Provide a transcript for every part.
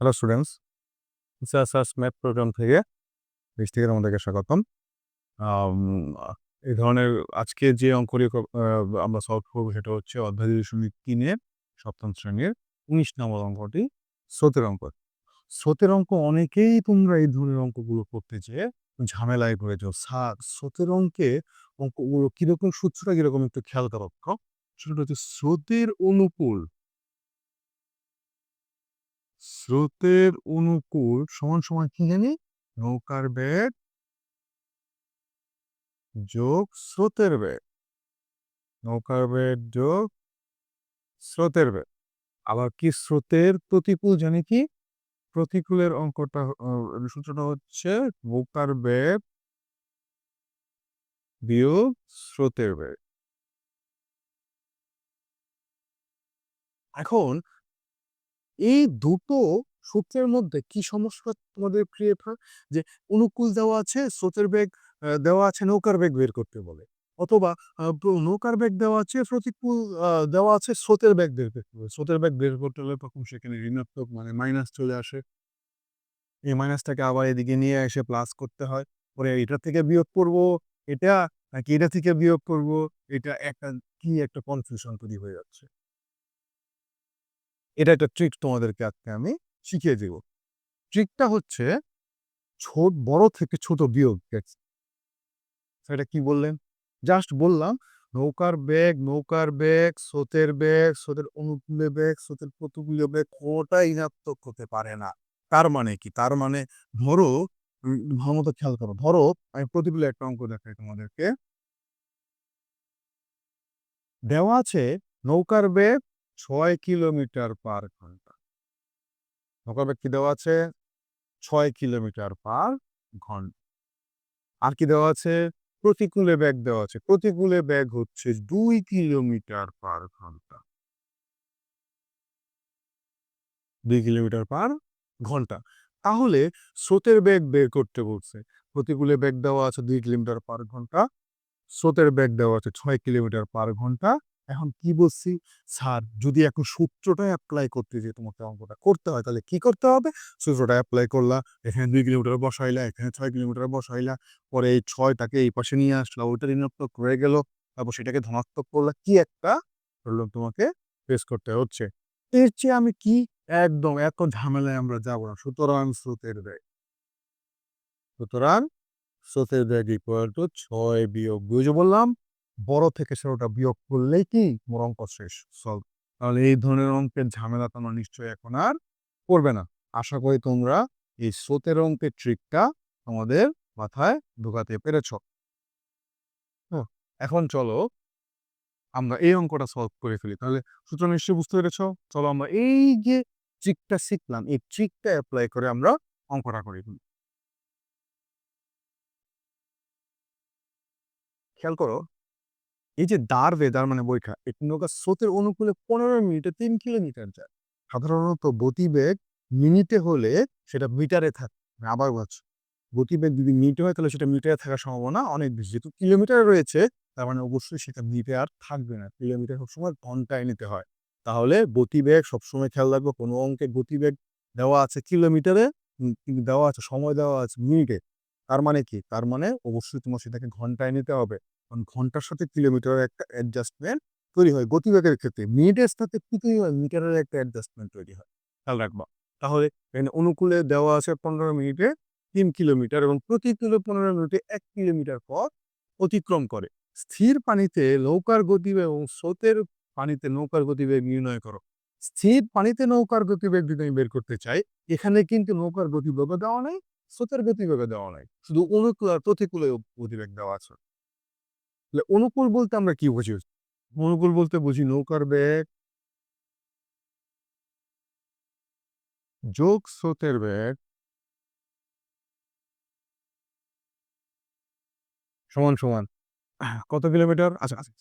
Hello students সাস math program থেকে দেশ থেকে আমাদেরকে স্বাগতম এই ধরনের আজকে যে অঙ্কটি আমরা সলভ করব সেটা হচ্ছে অধ্যায় দশমিক তিনের সপ্তম শ্রেণির উনিশ নম্বর অঙ্কটি স্রোতের অঙ্ক স্রোতের অঙ্ক অনেকেই তোমরা এই ধরনের অঙ্কগুলো করতে চেয়ে ঝামেলায় পড়েছ স্রোতের অঙ্কে অঙ্কগুলো কীরকম সূত্রটা কীরকম একটু খেয়াল করো। সেটা হচ্ছে স্রোতের অনুকূল স্রোতের অনুকূল সমান সমান কি জানি? নৌকার বেগ যোগ স্রোতের বেগ। নৌকার বেগ যোগ স্রোতের বেগ। আবার কি স্রোতের প্রতিকূল জানি কি? প্রতিকূলের অঙ্কটা সূত্রটা হচ্ছে নৌকার বেগ বিয়োগ স্রোতের বেগ। এখন এই দুটো সূত্রের মধ্যে কি সমস্যা তোমাদের ক্রিয়েট যে অনুকূল দেওয়া আছে, স্রোতের বেগ দেওয়া আছে, নৌকার বেগ বের করতে বলে। অথবা নৌকার বেগ দেওয়া আছে, প্রতিকূল দেওয়া আছে, স্রোতের বেগ বের করতে হবে স্রোতের বেগ বের করতে হলে তখন সেখানে ঋণাত্মক মানে মাইনাস চলে আসে। এই মাইনাসটাকে আবার এদিকে নিয়ে এসে প্লাস করতে হয়। পরে এটা থেকে বিয়োগ করব, এটা, নাকি এটা থেকে বিয়োগ করব, এটা একটা কি একটা কনফিউশন তৈরি হয়ে যাচ্ছে। এটা একটা ট্রিক তোমাদেরকে আজকে আমি শিখিয়ে দেব। ট্রিকটা হচ্ছে ছোট, বড় থেকে ছোট বিয়োগ সেটা কি বললেন? জাস্ট বললাম, নৌকার বেগ নৌকার বেগ, স্রোতের বেগ, স্রোতের অনুকূলে বেগ, স্রোতের প্রতিকূলে বেগ কোনোটাই ঋণাত্মক হতে পারে না। তার মানে কি? তার মানে ধরো ভালো খেয়াল করো, ধরো আমি প্রতিকূলে একটা অঙ্ক দেখাই তোমাদেরকে। দেওয়া আছে নৌকার বেগ ছয় কিলোমিটার পার ঘণ্টা। নৌকার কি দেওয়া আছে ছয় কিলোমিটার পার ঘণ্টা। আর কি দেওয়া আছে? প্রতিকূলে ব্যাগ দেওয়া আছে। প্রতিকূলে ব্যাগ হচ্ছে দুই কিলোমিটার পার ঘণ্টা। দুই কিলোমিটার পার ঘণ্টা। তাহলে স্রোতের বেগ বের করতে বলছে। প্রতিকূলে বেগ দেওয়া আছে দুই কিলোমিটার পার ঘণ্টা। স্রোতের বেগ দেওয়া আছে ছয় কিলোমিটার পার ঘণ্টা। এখন কি বলছি? স্যার, যদি এখন সূত্রটা অ্যাপ্লাই করতে যে তোমাকে অঙ্কটা করতে হয়, তাহলে কি করতে হবে? সূত্রটা অ্যাপ্লাই করলা, এখানে দুই কিলোমিটার বসাইলা, এখানে ছয় কিলোমিটার বসাইলা, পরে এই ছয়টাকে এই পাশে নিয়ে আসলা, ওইটা ঋণাত্মক রয়ে গেল, তারপর সেটাকে ধনাত্মক করলা, কি একটা প্রবলেম তোমাকে ফেস করতে হচ্ছে। এর চেয়ে আমি কি একদম, এত ঝামেলায় আমরা যাব না। সুতরাং স্রোতের বেগ। সুতরাং স্রোতের বেগ ইকুয়াল টু ছয় বিয়োগ যে বললাম বড় থেকে ছোটটা বিয়োগ করলেই কি মোর অঙ্ক শেষ। সলভ তাহলে এই ধরনের অঙ্কের ঝামেলা তোমরা নিশ্চয়ই এখন আর করবে না। আশা করি তোমরা এই স্রোতের অঙ্কের ট্রিকটা তোমাদের মাথায় ঢোকাতে পেরেছ। এখন চলো আমরা এই অঙ্কটা সলভ করে ফেলি। তাহলে সূত্র নিশ্চয়ই বুঝতে পেরেছ? চলো আমরা এই যে ট্রিকটা শিখলাম, এই ট্রিকটা অ্যাপ্লাই করে আমরা অঙ্কটা করে। ফেলি খেয়াল করো এই যে দাঁড় বেদার মানে বৈঠা একটি নৌকা স্রোতের অনুকূলে পনেরো মিনিটে তিন কিলোমিটার যায়। সাধারণত গতিবেগ মিনিটে হলে সেটা মিটারে থাকে। আবার বলছি, গতিবেগ যদি মিনিটে হয় তাহলে সেটা মিটারে থাকার সম্ভাবনা অনেক বেশি। যেহেতু কিলোমিটার রয়েছে, তার মানে অবশ্যই সেটা মিটে আর থাকবে না। কিলোমিটার সবসময় ঘন্টায় নিতে হয়। তাহলে গতিবেগ সবসময় খেয়াল রাখব, কোনো অঙ্কে গতিবেগ দেওয়া আছে কিলোমিটারে কিন্তু দেওয়া আছে, সময় দেওয়া আছে মিনিটে। তার মানে কি? তার মানে অবশ্যই তোমার সেটাকে ঘন্টায় নিতে হবে। কারণ ঘণ্টার সাথে কিলোমিটারের একটা অ্যাডজাস্টমেন্ট তৈরি হয় গতিবেগের ক্ষেত্রে। মিনিটের সাথে কি তৈরি হয়, মিটারের একটা অ্যাডজাস্টমেন্ট তৈরি হয়। খেয়াল রাখবা। তাহলে এখানে অনুকূলে দেওয়া আছে পনেরো মিনিটে তিন কিলোমিটার এবং প্রতি কিলো পনেরো মিনিটে এক কিলোমিটার পর অতিক্রম করে। স্থির পানিতে নৌকার গতিবেগ এবং স্রোতের পানিতে নৌকার গতিবেগ নির্ণয় করো। স্থির পানিতে নৌকার গতিবেগ যদি আমি বের করতে চাই, এখানে কিন্তু নৌকার গতিবেগও দেওয়া নাই, স্রোতের গতিবেগও দেওয়া নাই। শুধু অনুকূল আর প্রতিকূলে গতিবেগ দেওয়া আছে। তাহলে অনুকূল বলতে আমরা কি বুঝি? অনুকূল বলতে বুঝি নৌকার বেগ, যোগ স্রোতের বেগ সমান সমান, কত কিলোমিটার? আচ্ছা আচ্ছা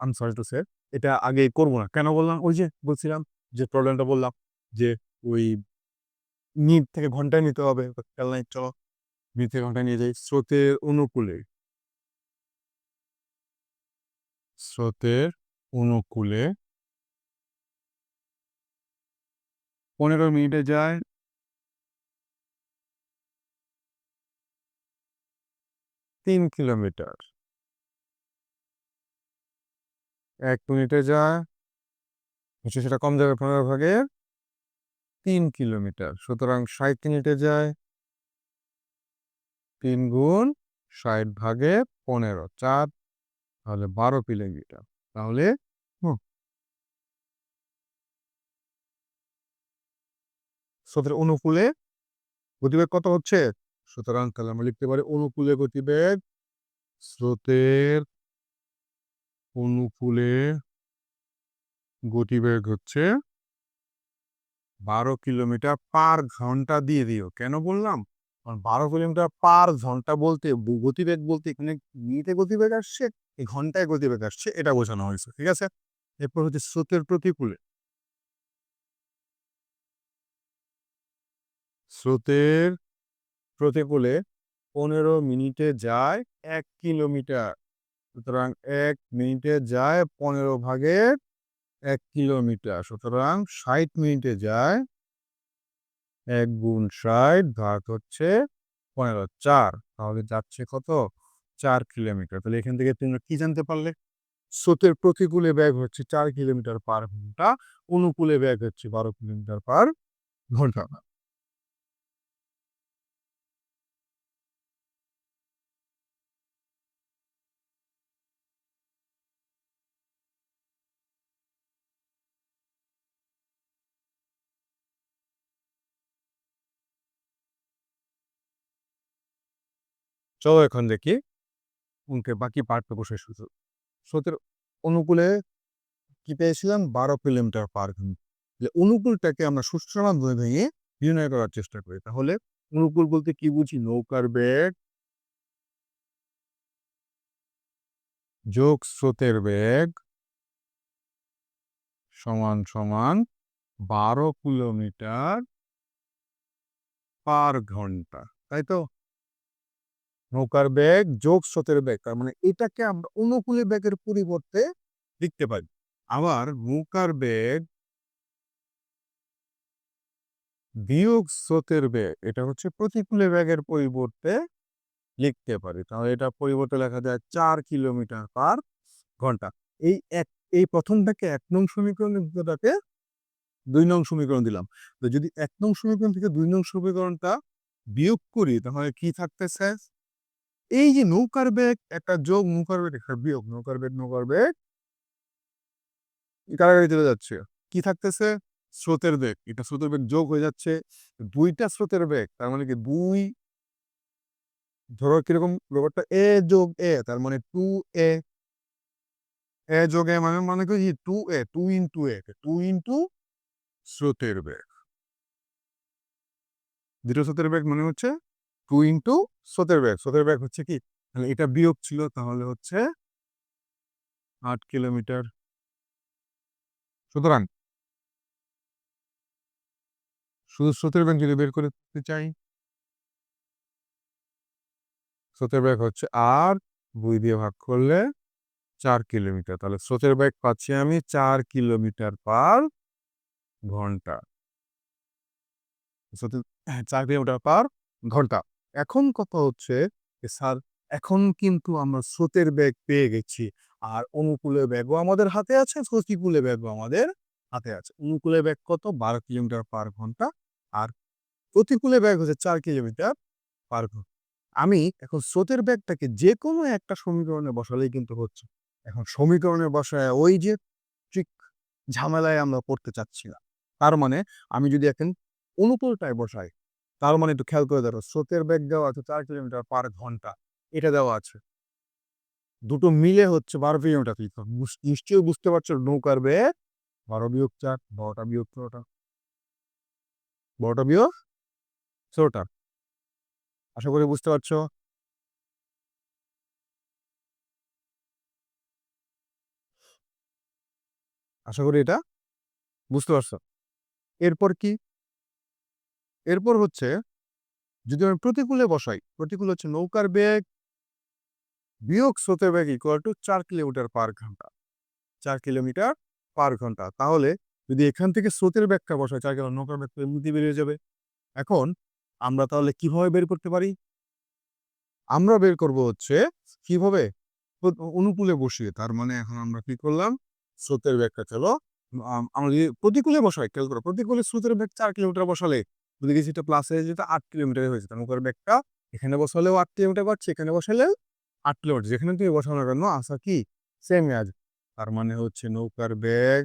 আম সরি টু সে এটা আগে করব না। কেন বললাম? ওই যে বলছিলাম যে প্রবলেমটা বললাম যে ওই মিনিট থেকে ঘন্টায় নিতে হবে খেয়াল নাই চলো থেকে ঘন্টায় নিয়ে যাই, স্রোতের অনুকূলে। স্রোতের অনুকূলে পনেরো মিনিটে যায়। তিন কিলোমিটার। এক মিনিটে যায়। হচ্ছে সেটা কম যাবে পনেরো ভাগের তিন কিলোমিটার। সুতরাং ষাট মিনিটে যায়। তিন গুণ ষাট ভাগে পনেরো। চার তাহলে বারো কিলোমিটার তাহলে, হুম। স্রোতের অনুকূলে গতিবেগ কত হচ্ছে? সুতরাং তাহলে আমরা লিখতে পারি অনুকূলে গতিবেগ স্রোতের অনুকূলে গতিবেগ হচ্ছে বারো কিলোমিটার পার ঘণ্টা দিয়ে দিও। কেন বললাম? কারণ বারো কিলোমিটার পার ঘণ্টা বলতে গতিবেগ বলতে এখানে মিনিটে গতিবেগ আসছে। এই ঘন্টায় গতিবেগ আসছে, এটা বোঝানো হয়েছে, ঠিক আছে? এরপর হচ্ছে স্রোতের প্রতিকূলে। স্রোতের প্রতিকূলে পনেরো মিনিটে যায় এক কিলোমিটার। সুতরাং এক মিনিটে যায় পনেরো ভাগের এক কিলোমিটার, সুতরাং ষাট মিনিটে যায় এক গুণ ষাট ভাগ হচ্ছে পনেরো, চার। তাহলে যাচ্ছে কত? চার কিলোমিটার। তাহলে এখান থেকে তোমরা কি জানতে পারলে? স্রোতের প্রতিকূলে ব্যাগ হচ্ছে চার কিলোমিটার পার ঘণ্টা, অনুকূলে ব্যাগ হচ্ছে বারো কিলোমিটার পার ঘণ্টা চলো এখন দেখি। উনকে বাকি পার্টটুকু শেষ হতো স্রোতের অনুকূলে কি পেয়েছিলাম? বারো কিলোমিটার পার ঘণ্টা। অনুকূলটাকে আমরা সুষ্ঠুর মাধ্যমে ভেঙে নির্ণয় করার চেষ্টা করি। তাহলে অনুকূল বলতে কি বুঝি? নৌকার বেগ যোগ স্রোতের বেগ সমান সমান বারো কিলোমিটার পার ঘণ্টা। তাই তো? নৌকার বেগ যোগ স্রোতের বেগ তার মানে এটাকে আমরা অনুকূলে বেগের পরিবর্তে লিখতে পারি। আবার নৌকার বেগ বিয়োগ স্রোতের বেগ এটা হচ্ছে প্রতিকূলে বেগের পরিবর্তে লিখতে পারি। তাহলে এটা পরিবর্তে লেখা যায় চার কিলোমিটার পার ঘণ্টা। এই এক, এই প্রথমটাকে এক নং সমীকরণ দ্বিতীয়টাকে দুই নং সমীকরণ দিলাম। তো যদি এক নং সমীকরণ থেকে দুই নং সমীকরণটা বিয়োগ করি, তাহলে কি থাকতেছে? এই যে নৌকার বেগ একটা যোগ নৌকার বেগ একটা বিয়োগ নৌকার বেগ নৌকার বেগ কারাগারি চলে যাচ্ছে? কি থাকতেছে? স্রোতের বেগ। এটা স্রোতের বেগ যোগ হয়ে যাচ্ছে। দুইটা স্রোতের বেগ, তার মানে কি দুই ধরো কীরকম ব্যাপারটা? এ যোগ এ তার মানে টু এ এ যোগ এ মানে মানে কি? Two a two into a two into স্রোতের বেগ। দুটো স্রোতের বেগ মানে হচ্ছে টু ইন্টু স্রোতের ব্যাগ স্রোতের ব্যাগ হচ্ছে কি? তাহলে এটা বিয়োগ ছিল তাহলে হচ্ছে আট কিলোমিটার। সুতরাং শুধু স্রোতের ব্যাগ যদি বের করে দিতে চাই। স্রোতের ব্যাগ হচ্ছে আর দুই দিয়ে ভাগ করলে চার কিলোমিটার। তাহলে স্রোতের ব্যাগ পাচ্ছি আমি চার কিলোমিটার পার ঘণ্টা। হ্যাঁ, চার কিলোমিটার পার ঘণ্টা। এখন কথা হচ্ছে স্যার, এখন কিন্তু আমরা স্রোতের ব্যাগ পেয়ে গেছি। আর অনুকূলে ব্যাগও আমাদের হাতে আছে প্রতিকূলে ব্যাগও আমাদের হাতে আছে। অনুকূলে ব্যাগ কত? বারো কিলোমিটার পার ঘণ্টা। আর প্রতিকূলে ব্যাগ হচ্ছে চার কিলোমিটার পার ঘণ্টা আমি এখন স্রোতের ব্যাগটাকে যে কোনো একটা সমীকরণে বসালেই কিন্তু হচ্ছে। এখন সমীকরণে বসায় ওই যে ঠিক ঝামেলায় আমরা পড়তে চাচ্ছি না। তার মানে আমি যদি এখন অনুকূলটায় বসাই তার মানে একটু খেয়াল করে দেখো, স্রোতের বেগ দেওয়া আছে চার কিলোমিটার পার ঘণ্টা। এটা দেওয়া আছে। দুটো মিলে হচ্ছে বারো কিলোমিটার নিশ্চয়ই বুঝতে পারছ নৌকার বেগ? বারো বিয়োগ চার, বারোটা বিয়োগ ষোলোটা বারোটা বিয়োগ ষোলোটা আশা করি বুঝতে পারছ? আশা করি এটা বুঝতে পারছ। এরপর কি? এরপর হচ্ছে, যদি আমি প্রতিকূলে বসাই, প্রতিকূল হচ্ছে নৌকার বেগ বিয়োগ স্রোতের বেগ ইকুয়াল টু চার কিলোমিটার পার ঘণ্টা। চার কিলোমিটার পার ঘণ্টা। তাহলে যদি এখান থেকে স্রোতের ব্যাগটা বসাই, চার কিলো, নৌকার ব্যাগ তো এমনিতেই বেরিয়ে যাবে। এখন আমরা তাহলে কীভাবে বের করতে পারি? আমরা বের করব হচ্ছে কীভাবে? অনুকূলে বসিয়ে। তার মানে এখন আমরা কি করলাম? স্রোতের ব্যাগটা চলো আমরা যদি প্রতিকূলে বসাই, খেয়াল করো, প্রতিকূলে স্রোতের ব্যাগ চার কিলোমিটার বসালে যদি যেটা প্লাস হয়ে যেত আট কিলোমিটার হয়েছে তার নৌকার ব্যাগটা এখানে বসালেও আট কিলোমিটার পাচ্ছে এখানে বসালেও আট কিলোমিটার। যেখানে তুমি বসানো কেন আসা কি? সেম আজ তার মানে হচ্ছে নৌকার ব্যাগ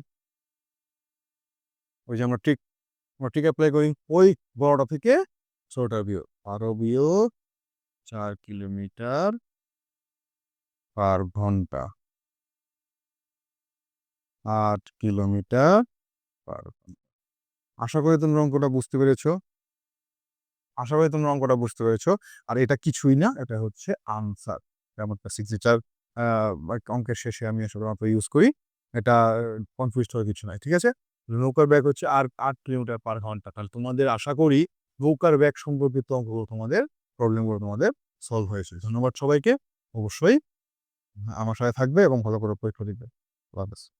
ওই যে আমরা ঠিক আমরা ঠিক অ্যাপ্লাই করি, ওই বড়টা থেকে ছোটটা বিয়োগ। বারো বিয়োগ চার কিলোমিটার পার ঘণ্টা। আট কিলোমিটার পার ঘণ্টা। আশা করি তোমরা অঙ্কটা বুঝতে পেরেছ। আশা করি তোমরা অঙ্কটা বুঝতে পেরেছ। আর এটা কিছুই না, এটা হচ্ছে আনসার যেমন সিক্স লিটার অঙ্কের শেষে আমি সাধারণত ইউজ করি। এটা কনফিউজ হওয়ার কিছু নাই, ঠিক আছে? নৌকার ব্যাগ হচ্ছে আর আট কিলোমিটার পার ঘণ্টা। তাহলে তোমাদের আশা করি নৌকার ব্যাগ সম্পর্কিত অঙ্কগুলো তোমাদের প্রবলেমগুলো তোমাদের সলভ হয়েছে। ধন্যবাদ সবাইকে। অবশ্যই আমার সাথে থাকবে এবং ভালো করে পরীক্ষা দিবে। আল্লাহ।